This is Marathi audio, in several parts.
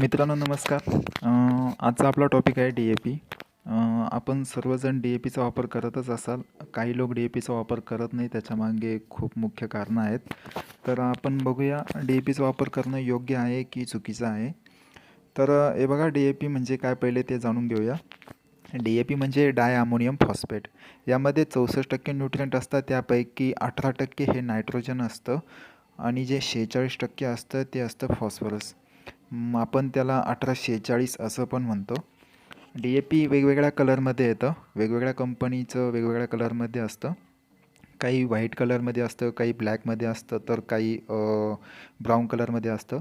मित्रांनो नमस्कार. आजचा आपला टॉपिक आहे डी ए पी आपण सर्वजण डी ए पीचा वापर करतच असाल. काही लोक डी ए पीचा वापर करत नाही त्याच्यामागे खूप मुख्य कारणं आहेत. तर आपण बघूया डी ए पीचा वापर करणं योग्य आहे की चुकीचं आहे? तर हे बघा डी ए पी म्हणजे काय? पहिले ते जाणून घेऊया. डी ए पी म्हणजे डाय अमोनियम फॉस्फेट. यामध्ये चौसष्ट टक्के न्यूट्रियंट असतात त्यापैकी अठरा टक्के हे नायट्रोजन असतं आणि जे शेहेचाळीस टक्के असतं ते असतं फॉस्फरस आपण त्याला अठरा शेहेचाळीस असं पण म्हणतो. डी ए पी वेगवेगळ्या कलरमध्ये येतं. वेगवेगळ्या कंपनीचं वेगवेगळ्या कलरमध्ये असतं. काही व्हाईट कलरमध्ये असतं काही ब्लॅकमध्ये असतं तर काही ब्राऊन कलरमध्ये असतं.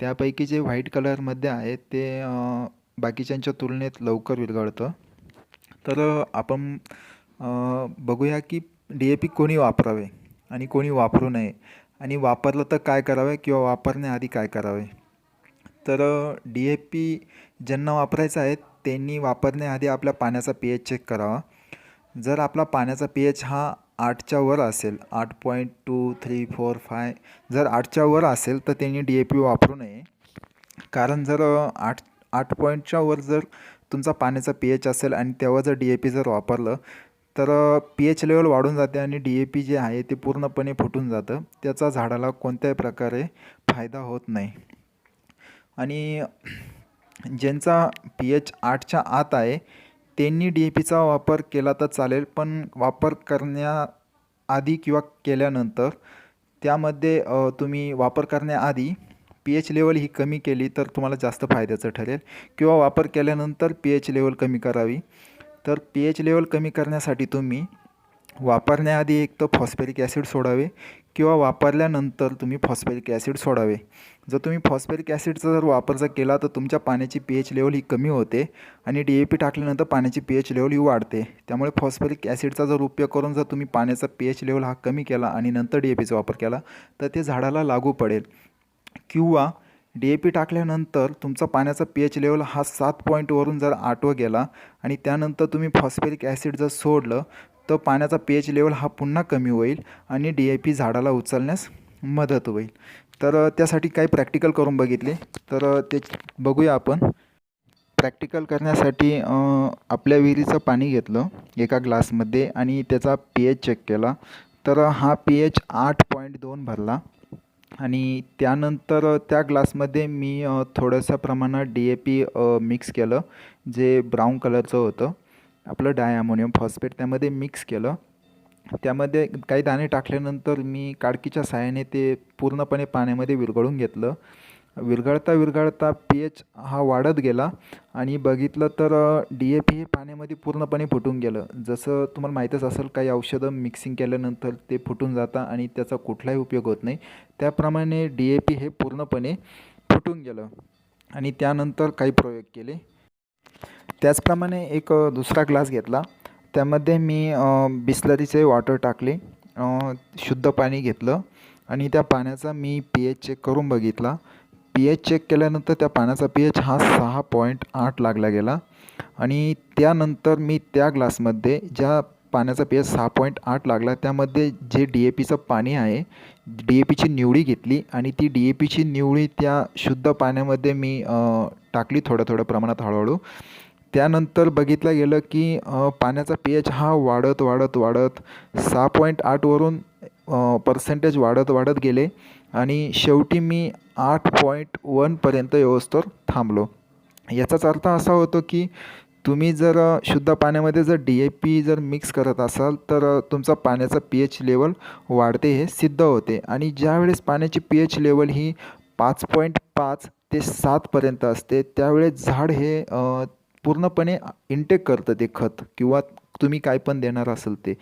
त्यापैकी जे व्हाईट कलरमध्ये आहे ते बाकीच्यांच्या तुलनेत लवकर विरघळतं. तर आपण बघूया की डी ए पी कोणी वापरावे आणि कोणी वापरू नये. आणि वापरलं तर काय करावे किंवा वापरण्याआधी काय करावे? तर डी ए पी ज्यांना वापरायचं आहे त्यांनी वापरण्याआधी आपल्या पाण्याचा पी एच चेक करावा. जर आपला पाण्याचा पी एच हा आठच्या वर असेल आठ point two three four five जर आठच्या वर असेल तर त्यांनी डी ए पी वापरू नये. कारण जर आठ आठ पॉईंटच्या वर जर तुमचा पाण्याचा पी एच असेल आणि तेव्हा जर डी ए पी जर वापरलं तर पी एच लेवल वाढून जाते आणि डी ए पी जे आहे ते पूर्णपणे फुटून जातं. त्याचा झाडाला कोणत्याही प्रकारे फायदा होत नाही. आणि ज्यांचा पी एच आठच्या आत आहे त्यांनी डी ए पीचा वापर केला तर चालेल पण वापर करण्याआधी किंवा केल्यानंतर त्यामध्ये तुम्ही वापर करण्याआधी पी एच लेवल ही कमी केली तर तुम्हाला जास्त फायद्याचं ठरेल. किंवा वापर केल्यानंतर पी एच लेवल कमी करावी. तर पी एच लेवल कमी करण्यासाठी तुम्ही वापरण्याआधी एक तर फॉस्फेरिक ॲसिड सोडावे किंवा वापरल्यानंतर तुम्ही फॉस्फेरिक ॲसिड सोडावे. जर तुम्ही फॉस्फेरिक ॲसिडचा जर वापर जर केला तर तुमच्या पाण्याची पी एच लेवल ही कमी होते आणि डी ए पी टाकल्यानंतर पाण्याची पी एच लेवल ही वाढते. त्यामुळे फॉस्फेरिक ॲसिडचा जर उपयोग करून जर तुम्ही पाण्याचा पी एच लेवल हा कमी केला आणि नंतर डी ए पीचा वापर केला तर ते झाडाला लागू पडेल. किंवा डी ए पी टाकल्यानंतर तुमचा पाण्याचा पी एच लेवल हा सात पॉईंटवरून जर आठवं गेला आणि त्यानंतर तुम्ही फॉस्फेरिक ॲसिड जर सोडलं तर पाण्याचा पी एच लेवल हा पुन्हा कमी होईल आणि डी ए पी झाडाला उचलण्यास मदत होईल. तर त्यासाठी काही प्रॅक्टिकल करून बघितले. तर ते बघूया आपण. प्रॅक्टिकल करण्यासाठी आपल्या विहिरीचं पाणी घेतलं एका ग्लासमध्ये आणि त्याचा पी एच चेक केला. तर हा पी एच आठ पॉईंट दोन भरला आणि त्यानंतर त्या ग्लासमध्ये मी थोड्याशा प्रमाणात डी ए पी मिक्स केलं जे ब्राऊन कलरचं होतं. आपलं डाय अमोनियम फॉस्फेट त्यामध्ये मिक्स केलं. त्यामध्ये काही दाणे टाकल्यानंतर मी काडकीच्या साहाय्याने ते पूर्णपणे पाण्यामध्ये विरघळून घेतलं. विरघळता विरघळता पी एच हा वाढत गेला आणि बघितलं तर डी ए पी हे पाण्यामध्ये पूर्णपणे फुटून गेलं. जसं तुम्हाला माहीतच असेल काही औषधं मिक्सिंग केल्यानंतर ते फुटून जातं आणि त्याचा कुठलाही उपयोग होत नाही. त्याप्रमाणे डी ए पी हे पूर्णपणे फुटून गेलं आणि त्यानंतर काही प्रयोग केले. त्याचप्रमाणे एक दुसरा ग्लास घेतला. त्यामध्ये मी बिस्लरीचे वॉटर टाकले शुद्ध पाणी घेतलं आणि त्या पाण्याचा मी पी एच चेक करून बघितला. पी एच चेक केल्यानंतर त्या पाण्याचा पी एच हा सहा पॉईंट आठ लागला गेला आणि त्यानंतर मी त्या ग्लासमध्ये ज्या पाण्याचा पी एच सहा पॉईंट आठ लागला त्यामध्ये जे डी ए पीचं पाणी आहे डी ए पीची निवडी घेतली आणि ती डी ए पीची निवडी त्या शुद्ध पाण्यामध्ये मी टाकली थोड्या थोड्या प्रमाणात हळूहळू. त्यानंतर बघितलं गेलं की पाण्याचा पी एच हा वाढत वाढत वाढत सहा पॉईंट आठवरून पर्सेंटेज वाढत वाढत गेले आणि शेवटी मी आठ पॉईंट वनपर्यंत व्यवस्थेवर थांबलो. याचाच अर्थ असा होतो की तुम्ही जर शुद्ध पाण्यामध्ये जर डी ए पी जर मिक्स करत असाल तर तुमचा पाण्याचा पी एच लेवल वाढते हे सिद्ध होते. आणि ज्यावेळेस पाण्याची पी एच लेवल ही पाच पॉईंट पाच ते सातपर्यंत असते त्यावेळेस झाड हे पूर्णपणे इंटेक करतं ते खत किंवा तुम्ही काय पण देणार असेल ते.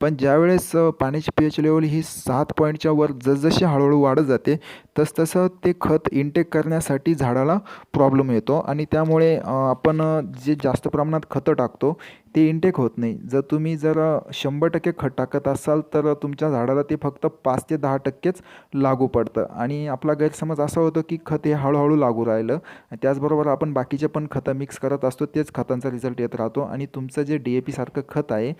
पण ज्यावेळेस पाण्याची पी एच लेवल ही सात पॉईंटच्या वर जसजशी हळूहळू वाढत जाते तसतसं ते खत इंटेक करण्यासाठी झाडाला प्रॉब्लेम येतो आणि त्यामुळे आपण जे जास्त प्रमाणात खतं टाकतो ते इंटेक होत नाही. जर तुम्ही जर शंभर टक्के खत टाकत असाल तर तुमच्या झाडाला ते फक्त पाच ते दहा टक्केच लागू पडतं. आणि आपला गैरसमज असा होतो की खत हे हळूहळू लागू राहिलं. त्याचबरोबर आपण बाकीचे पण खतं मिक्स करत असतो तेच खतांचा रिझल्ट येत राहतो. आणि तुमचं जे डी ए पीसारखं खत आहे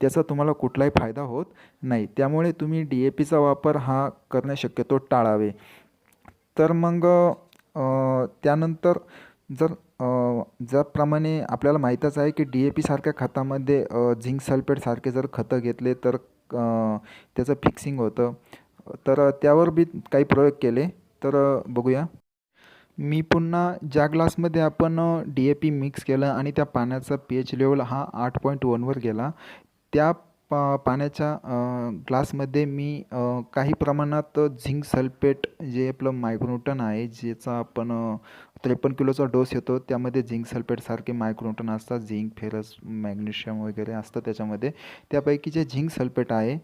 त्याचा तुम्हाला कुठलाही फायदा होत नाही. त्यामुळे तुम्ही डी ए पीचा वापर हा करणे शक्यतो टाळावे. तर मग त्यानंतर जर ज्याप्रमाणे आपल्याला माहीतच आहे की डी ए पीसारख्या खतामध्ये झिंक सल्फेटसारखे जर खतं घेतले तर त्याचं फिक्सिंग होतं. तर त्यावर बी काही प्रयोग केले तर बघूया. मी पुन्हा ज्या ग्लासमध्ये आपण डी ए पी मिक्स केलं आणि त्या पाण्याचा पी एच लेवल हा आठ पॉईंट वनवर गेला त्या पा पाण्याच्या ग्लासमध्ये मी काही प्रमाणात झिंक सल्फेट जे आपलं मायक्रोन्यूटन आहे ज्याचा आपण त्रेपन्न किलोचा डोस येतो त्यामध्ये झिंक सल्फेटसारखे मायक्रोन्यूटन असतात झिंक फेरस मॅग्नेशियम वगैरे असतं त्याच्यामध्ये. त्यापैकी जे झिंक सल्फेट आहे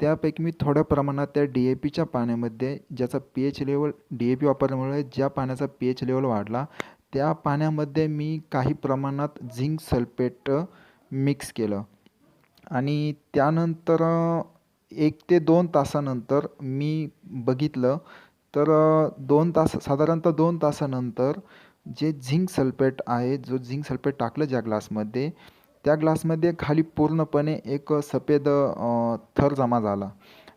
त्यापैकी मी थोड्या प्रमाणात त्या डी ए पीच्या पाण्यामध्ये ज्याचा P H level D A P वापरल्यामुळे ज्या पाण्याचा पी एच लेवल वाढला त्या पाण्यामध्ये मी काही प्रमाणात झिंक सल्फेट मिक्स केलं. आणि त्यानंतर एक ते दोन तासानंतर मी बघितलं तर दोन तास साधारणतः दोन तासानंतर जे झिंक सल्फेट आहे जो झिंक सल्फेट टाकलं ज्या ग्लासमध्ये त्या ग्लासमध्ये खाली पूर्णपणे एक सफेद थर जमा झाला.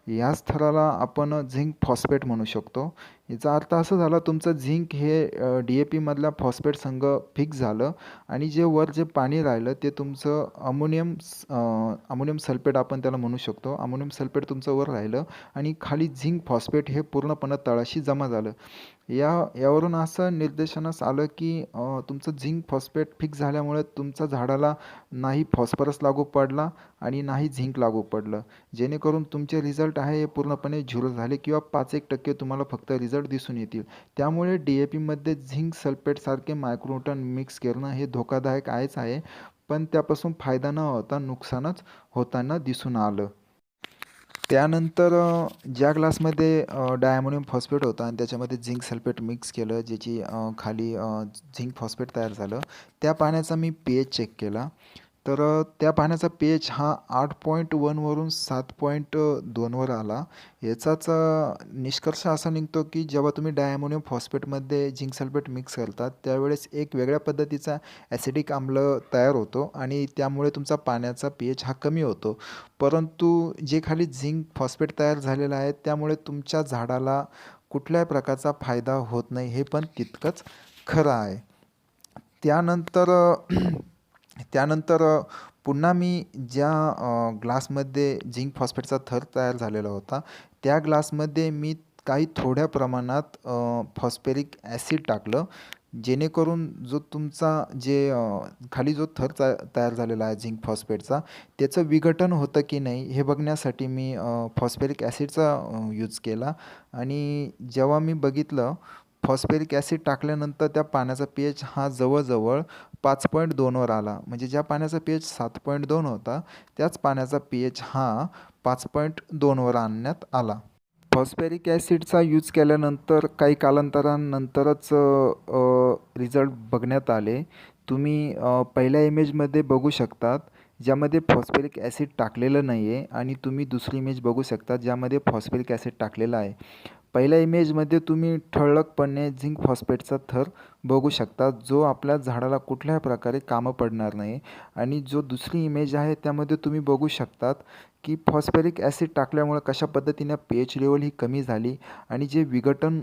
याच थराला आपण झिंक फॉस्फेट म्हणू शकतो. याचा अर्थ असं झाला तुमचं झिंक हे डी ए पीमधल्या फॉस्फेट संघ फिक्स झालं आणि जे वर जे पाणी राहिलं ते तुमचं अमोनियम अमोनियम सल्फेट आपण त्याला म्हणू शकतो. अमोनियम सल्फेट तुमचं वर राहिलं आणि खाली झिंक फॉस्फेट हे पूर्णपणे तळाशी जमा झालं. या यावरून असं निर्देशनास आलं की तुमचं झिंक फॉस्फेट फिक्स झाल्यामुळे तुमच्या झाडाला नाही फॉस्फरस लागू पडला आणि नाही झिंक लागू पडलं. जेणेकरून तुमचे रिझल्ट आहे हे पूर्णपणे झिरो झाले किंवा पाच एक टक्के तुम्हाला फक्त रिझल्ट दिसून येतील. त्यामुळे डी ए पीमध्ये झिंक सल्फेटसारखे मायक्रोटन मिक्स करणं हे धोकादायक आहेच आहे पण त्यापासून फायदा न होता नुकसानच होताना दिसून आलं. त्यानंतर ज्या ग्लासमध्ये डायमोनियम फॉस्फेट होता आणि त्याच्यामध्ये झिंक सल्फेट मिक्स केलं ज्याची खाली झिंक फॉस्फेट तयार झालं त्या पाण्याचा मी पी एच चेक केला. तर त्या पाण्याचा पेच हा आठ पॉईंट वनवरून सात पॉईंट दोनवर आला. याचाच निष्कर्ष असा निघतो की जेव्हा तुम्ही डायमोनियम फॉस्फेटमध्ये झिंक सल्फेट मिक्स करतात त्यावेळेस एक वेगळ्या पद्धतीचा ॲसिडिक आम्ल तयार होतो आणि त्यामुळे तुमचा पाण्याचा पी एच हा कमी होतो. परंतु जे खाली झिंक फॉस्फेट तयार झालेलं आहे त्यामुळे तुमच्या झाडाला कुठल्याही प्रकारचा फायदा होत नाही हे पण तितकंच खरं आहे. त्यानंतर त्यानंतर पुन्हा मी ज्या ग्लासमध्ये झिंक फॉस्फेटचा थर तयार झालेला होता त्या ग्लासमध्ये मी काही थोड्या प्रमाणात फॉस्फेरिक ॲसिड टाकलं जेणेकरून जो तुमचा जे खाली जो थर तयार झालेला आहे झिंक फॉस्फेटचा त्याचं विघटन होतं की नाही हे बघण्यासाठी मी फॉस्फेरिक ॲसिडचा यूज केला. आणि जेव्हा मी बघितलं फॉस्फेरिक ॲसिड टाकल्यानंतर त्या पाण्याचा पी एच हा जवळजवळ पाच पॉईंट दोनवर आला. म्हणजे ज्या पाण्याचा पी एच सात पॉईंट दोन होता त्याच पाण्याचा पी एच हा पाच पॉईंट दोनवर आणण्यात आला. फॉस्फेरिक ॲसिडचा यूज केल्यानंतर काही कालांतरानंतरच रिझल्ट बघण्यात आले. तुम्ही पहिल्या इमेजमध्ये बघू शकतात ज्यामध्ये फॉस्फेरिक ॲसिड टाकलेलं नाही आहे आणि तुम्ही दुसरी इमेज बघू शकता ज्यामध्ये फॉस्फेरिक ॲसिड टाकलेलं आहे. पहिल्या इमेजमध्ये तुम्ही ठळकपणे झिंक फॉस्फेटचा थर बघू शकता जो आपल्या झाडाला कुठल्याही प्रकारे कामं पडणार नाही. आणि जो दुसरी इमेज आहे त्यामध्ये तुम्ही बघू शकतात की फॉस्फेरिक ॲसिड टाकल्यामुळे कशा पद्धतीने पी एच लेवल ही कमी झाली आणि जे विघटन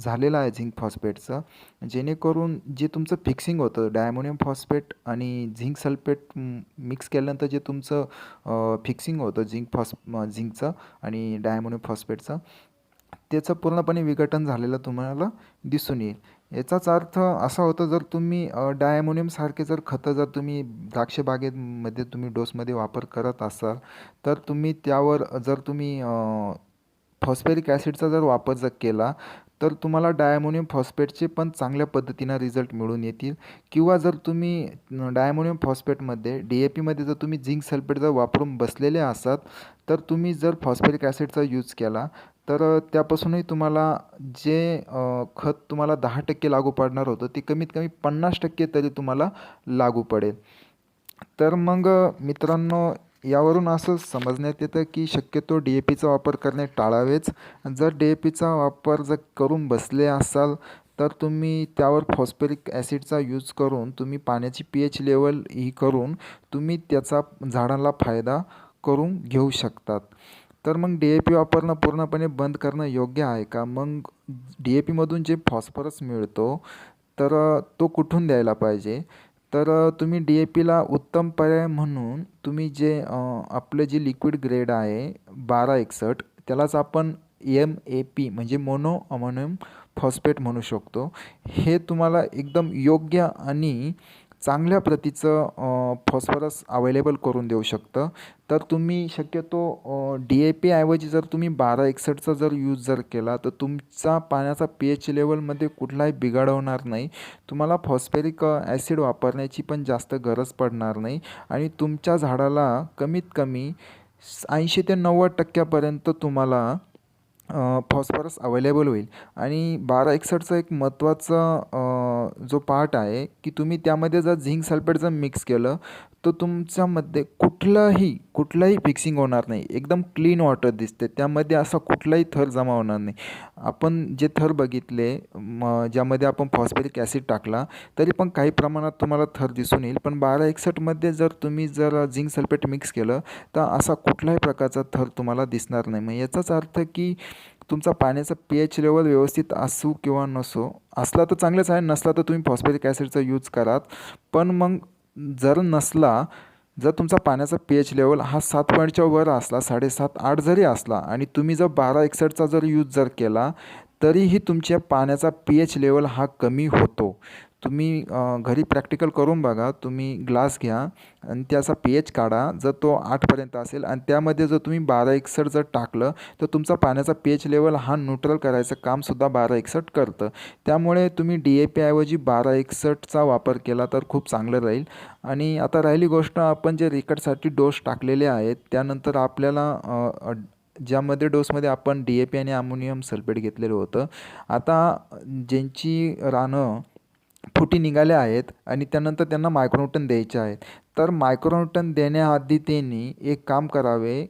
झालेलं आहे झिंक फॉस्फेटचं जेणेकरून जे तुमचं फिक्सिंग होतं डायमोनियम फॉस्फेट आणि झिंक सल्फेट मिक्स केल्यानंतर जे तुमचं फिक्सिंग होतं झिंक फॉस झिंकचं आणि डायमोनियम फॉस्फेटचं त्याचं पूर्णपणे विघटन झालेलं तुम्हाला दिसून येईल. याचाच अर्थ असा होतो जर तुम्ही डायमोनियमसारखे जर खतं जर तुम्ही द्राक्षबागेमध्ये तुम्ही डोसमध्ये वापर करत असाल तर तुम्ही त्यावर जर तुम्ही फॉस्फेरिक ॲसिडचा जर वापर जर केला तर तुम्हाला डायमोनियम फॉस्फेटचे पण चांगल्या पद्धतीनं रिझल्ट मिळून येतील. किंवा जर तुम्ही डायमोनियम फॉस्फेटमध्ये डी ए पीमध्ये जर तुम्ही झिंक सल्फेट जर वापरून बसलेले असाल तर तुम्ही जर फॉस्फेरिक ॲसिडचा यूज केला तर त्यापासूनही तुम्हाला जे खत तुम्हाला दहा टक्के लागू पडणार होतं ते कमीत कमी पन्नास टक्के तरी तुम्हाला लागू पडेल. तर मग मित्रांनो यावरून असं समजण्यात येतं की शक्यतो डी ए पीचा वापर करणे टाळावेच. जर डी ए पीचा वापर जर करून बसले असाल तर तुम्ही त्यावर फॉस्फेरिक ॲसिडचा यूज करून तुम्ही पाण्याची पी एच लेवल ही करून तुम्ही त्याचा झाडाला फायदा करून घेऊ शकतात. तर मग डी ए पी वापरणं पूर्णपणे बंद करणं योग्य आहे का? मग डी ए पीमधून जे फॉस्फरस मिळतो तर तो कुठून द्यायला पाहिजे? तर तुम्ही डी ए पीला उत्तम पर्याय म्हणून तुम्ही जे आपलं जे लिक्विड ग्रेड आहे बारा एकसष्ट त्यालाच आपण एम ए पी म्हणजे मोनो अमोनियम फॉस्फेट म्हणू शकतो. हे तुम्हाला एकदम योग्य आणि चांगल्या प्रतीचं फॉस्फरस अवेलेबल करून देऊ शकतं. तर तुम्ही शक्यतो डी ए पी ऐवजी जर तुम्ही बारा एकसष्टचा जर यूज जर केला तर तुमचा पाण्याचा पी एच लेवलमध्ये कुठलाही बिघाड होणार नाही. तुम्हाला फॉस्फेरिक ॲसिड वापरण्याची पण जास्त गरज पडणार नाही. आणि तुमच्या झाडाला कमीत कमी ऐंशी ते नव्वद टक्क्यापर्यंत तुम्हाला फॉस्फरस अवेलेबल होईल. आणि बारा एकसष्टचा एक महत्त्वाचा जो पार्ट आहे की तुम्ही त्यामध्ये जर झिंक सल्फेट जर मिक्स केलं तर तुमच्यामध्ये कुठलंही कुठलंही फिक्सिंग होणार नाही. एकदम क्लीन वॉटर दिसते. त्यामध्ये असा कुठलाही थर जमा होणार नाही. आपण जे थर बघितले म ज्यामध्ये आपण फॉस्फेरिक ॲसिड टाकला तरी पण काही प्रमाणात तुम्हाला थर दिसून येईल. पण बारा एकसष्टमध्ये जर तुम्ही जर झिंक सल्फेट मिक्स केलं तर असा कुठल्याही प्रकारचा थर तुम्हाला दिसणार नाही. मग याचाच अर्थ की तुमचा पाण्याचा पी एच लेवल व्यवस्थित असू किंवा नसो असला तर चांगलंच आहे नसला तर तुम्ही फॉस्फेरिक ॲसिडचा यूज करात पण मग जर नसला जर तुमचा पाण्याचा पी एच लेवल हा सात पॉईंटच्या वर असला साडेसात आठ जरी असला आणि तुम्ही जर बारा एकसष्टचा जर यूज जर केला तरीही तुमच्या पाण्याचा पी एच लेवल हा कमी होतो. तुम्ही घरी प्रॅक्टिकल करून बघा तुम्ही ग्लास घ्या आणि त्याचा पी एच काढा जर तो आठपर्यंत असेल आणि त्यामध्ये जर तुम्ही बारा एकसट जर टाकलं तर तुमचा पाण्याचा पी एच लेवल हा न्यूट्रल करायचं कामसुद्धा बारा एकसट करतं. त्यामुळे तुम्ही डी ए पी ऐवजी बारा एकसठचा वापर केला तर खूप चांगलं राहील. आणि आता राहिली गोष्ट आपण जे रिकटसाठी डोस टाकलेले आहेत त्यानंतर आपल्याला ज्यामध्ये डोसमध्ये आपण डी ए पी आणि अमोनियम सल्फेट घेतलेलं होतं. आता ज्यांची रानं फुटी निघाल्या आहेत आणि त्यानंतर त्यांना मायक्रोन्यूटन द्यायचे आहेत. तर मायक्रोन्यूटन देण्याआधी त्यांनी एक काम करावे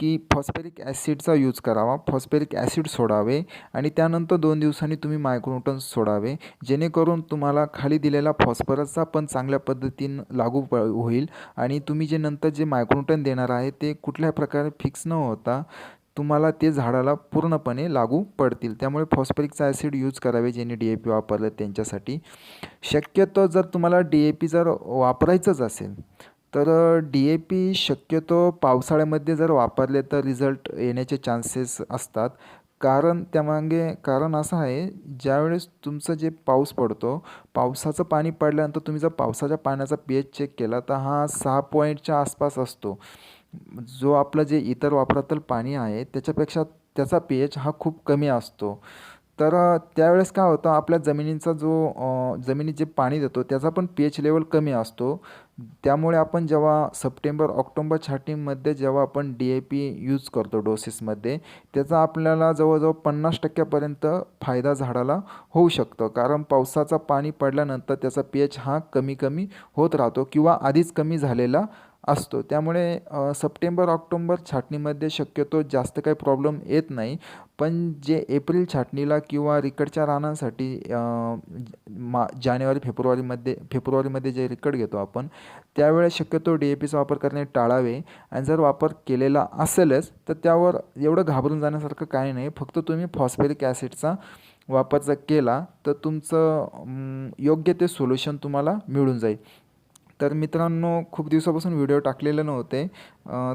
की फॉस्फेरिक ॲसिडचा यूज करावा फॉस्फेरिक ॲसिड सोडावे आणि त्यानंतर दोन दिवसांनी तुम्ही मायक्रोन्यूटन सोडावे. जेणेकरून तुम्हाला खाली दिलेला फॉस्फरसचा पण चांगल्या पद्धतीनं लागू प होईल आणि तुम्ही जे नंतर जे मायक्रोन्यूटन देणार आहे ते कुठल्या प्रकारे फिक्स न होता तुम्हाला ते झाडाला पूर्णपणे लागू पडतील. त्यामुळे फॉस्फरिकचा ॲसिड यूज करावे ज्यांनी डी ए पी वापरलं त्यांच्यासाठी. शक्यतो जर तुम्हाला डी ए पी जर वापरायचंच असेल तर डी ए पी शक्यतो पावसाळ्यामध्ये जर वापरले तर रिझल्ट येण्याचे चान्सेस असतात. कारण त्यामागे कारण असं आहे ज्यावेळेस तुमचं जे पाऊस पडतो पावसाचं पाणी पडल्यानंतर तुम्ही जर पावसाच्या पाण्याचा पी एच चेक केला तर हा सहा पॉईंटच्या आसपास असतो. जो आपलं जे इतर वापरातील पाणी आहे त्याच्यापेक्षा त्याचा पी एच हा खूप कमी असतो. तर त्यावेळेस काय होतं आपल्या जमिनीचा जो जमिनीत जे पाणी देतो त्याचा पण पी एच लेवल कमी असतो. त्यामुळे आपण जेव्हा सप्टेंबर ऑक्टोंबर छाटीमध्ये जेव्हा आपण डी ए पी यूज करतो डोसेसमध्ये त्याचा आपल्याला जवळजवळ पन्नास टक्क्यापर्यंत फायदा झाडाला होऊ शकतो. कारण पावसाचा पाणी पडल्यानंतर त्याचा पी एच हा कमी कमी होत राहतो किंवा आधीच कमी झालेला असतो. त्यामुळे सप्टेंबर ऑक्टोंबर छाटणीमध्ये शक्यतो जास्त काही प्रॉब्लेम येत नाही. पण जे एप्रिल छाटणीला किंवा रिकडच्या रानांसाठी मा जानेवारी फेब्रुवारीमध्ये फेब्रुवारीमध्ये जे रिकड घेतो आपण त्यावेळेस शक्यतो डी ए पीचा वापर करणे टाळावे. आणि जर वापर केलेला असेलच तर त्यावर एवढं घाबरून जाण्यासारखं काही नाही. फक्त तुम्ही फॉस्फेरिक ॲसिडचा वापर जर केला तर तुमचं योग्य ते सोल्युशन तुम्हाला मिळून जाईल. तर मित्रांनो खूप दिवसापासून व्हिडिओ टाकलेले नव्हते.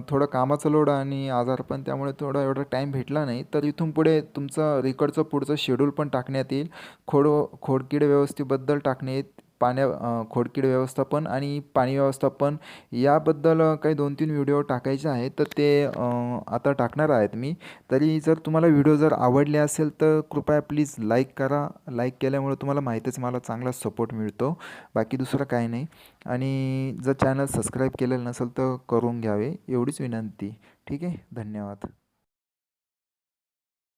थोडं कामाचं लोड आणि आजारपण त्यामुळे थोडा एवढा टाईम भेटला नाही. तर इथून पुढे तुमचं रेकॉर्डचं पुढचं शेड्यूल पण टाकण्यात येईल. खोड खोडकिड व्यवस्थेबद्दल टाकण्यात पाण्या खोडकीड व्यवस्थापन आणि पाणी व्यवस्थापन याबद्दल काही दोन तीन व्हिडिओ टाकायचे आहेत तर ते आता टाकणार आहेत मी. तरी जर तुम्हाला व्हिडिओ जर आवडले असेल तर कृपया प्लीज लाईक करा. लाईक केल्यामुळे तुम्हाला माहितीच मला चांगला सपोर्ट मिळतो. बाकी दुसरं काही नाही. आणि जर चॅनल सबस्क्राईब केलेलं नसेल तर करून घ्यावे. एवढीच विनंती. ठीक आहे? धन्यवाद.